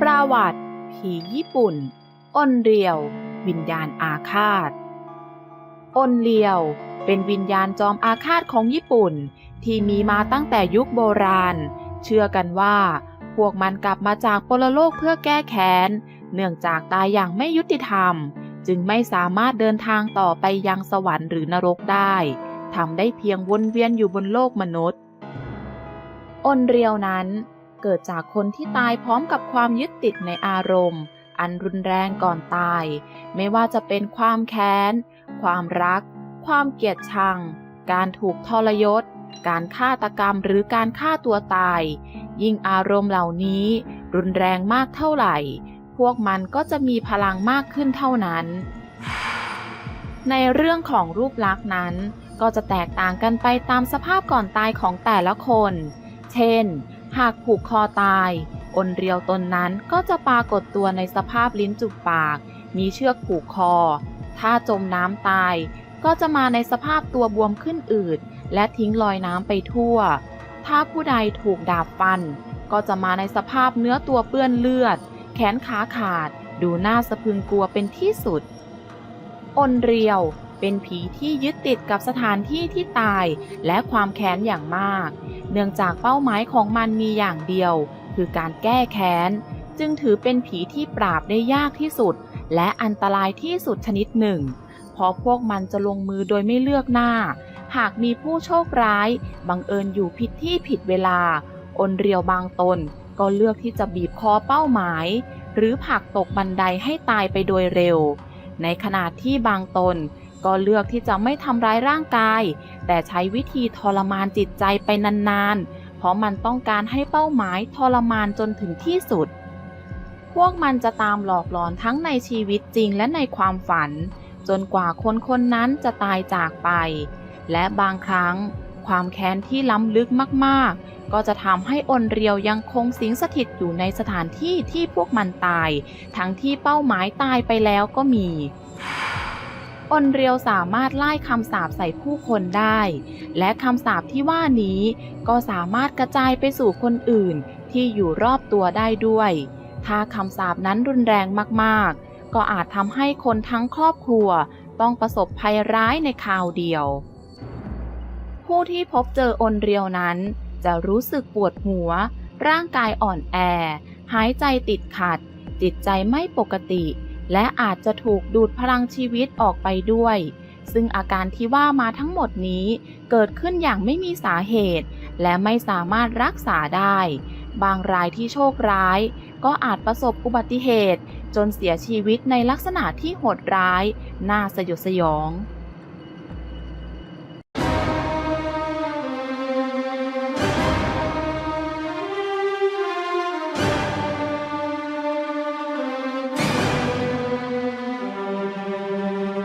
ประวัติ ผีญี่ปุ่น อ้นเรียว วิญญาณอาฆาต อ้นเรียว เป็นวิญญาณจอมอาฆาตของญี่ปุ่น ที่มีมาตั้งแต่ยุคโบราณ เชื่อกันว่า พวกมันกลับมาจากปรโลกเพื่อแก้แค้น เนื่องจากตายอย่างไม่ยุติธรรม จึงไม่สามารถเดินทางต่อไปยังสวรรค์หรือนรกได้ทำได้เพียงวนเวียนอยู่บนโลกมนุษย์ อ้นเรียวนั้น เกิดจากคนที่ตายพร้อมกับความยึดติดในอารมณ์ อันรุนแรงก่อนตาย ไม่ว่าจะเป็นความแค้น ความรัก ความเกลียดชัง การถูกทรยศ การฆาตกรรมหรือการฆ่าตัวตาย ยิ่งอารมณ์เหล่านี้ รุนแรงมากเท่าไหร่ พวกมันก็จะมีพลังมากขึ้นเท่านั้น ในเรื่องของรูปลักษณ์นั้น ก็จะแตกต่างกันไปตามสภาพก่อนตายของแต่ละคน เช่น หากผูกคอตายอนเรียวตนนั้นก็จะปรากฏตัวในสภาพลิ้นจุกปาก มีเชือกผูกคอ ถ้าจมน้ำตาย ก็จะมาในสภาพตัวบวมขึ้นอืดและทิ้งลอยน้ำไปทั่ว ถ้าผู้ใดถูกดาบฟัน ก็จะมาในสภาพเนื้อตัวเปื้อนเลือด แขนขาขาด ดูน่าสะพึงกลัวเป็นที่สุดอนเรียวเป็นผีที่ยึดติดกับสถานที่ที่ตายและความแค้นอย่างมาก เนื่องจากเป้าหมายของมันมีอย่างเดียว คือการแก้แค้น จึงถือเป็นผีที่ปราบได้ยากที่สุด และอันตรายที่สุดชนิดหนึ่ง เพราะพวกมันจะลงมือโดยไม่เลือกหน้า หากมีผู้โชคร้าย บังเอิญอยู่ผิดที่ผิดเวลา อนเรียวบางตน ก็เลือกที่จะบีบคอเป้าหมาย หรือผลักตกบันไดให้ตายไปโดยเร็ว ในขณะที่บางตน ก็เลือกที่จะไม่ทำร้ายร่างกาย แต่ใช้วิธีทรมานจิตใจไปนานๆ เพราะมันต้องการให้เป้าหมายทรมานจนถึงที่สุด พวกมันจะตามหลอกหลอนทั้งในชีวิตจริงและในความฝัน จนกว่าคนคนนั้นจะตายจากไป และบางครั้ง ความแค้นที่ล้ำลึกมากๆ ก็จะทำให้อนเรียวยังคงสิงสถิตอยู่ในสถานที่ที่พวกมันตาย ทั้งที่เป้าหมายตายไปแล้วก็มี อนเรียวสามารถไล่คำสาปใส่ผู้คนได้ และคำสาปที่ว่านี้ก็สามารถกระจายไปสู่คนอื่นที่อยู่รอบตัวได้ด้วย ถ้าคำสาปนั้นรุนแรงมากๆ ก็อาจทำให้คนทั้งครอบครัวต้องประสบภัยร้ายในคราวเดียว ผู้ที่พบเจออนเรียวนั้น จะรู้สึกปวดหัว ร่างกายอ่อนแอ หายใจติดขัด จิตใจไม่ปกติ และอาจจะถูกดูดพลังชีวิตออกไปด้วย ซึ่งอาการที่ว่ามาทั้งหมดนี้ เกิดขึ้นอย่างไม่มีสาเหตุ และไม่สามารถรักษาได้ บางรายที่โชคร้าย ก็อาจประสบอุบัติเหตุ จนเสียชีวิตในลักษณะที่โหดร้าย น่าสยดสยอง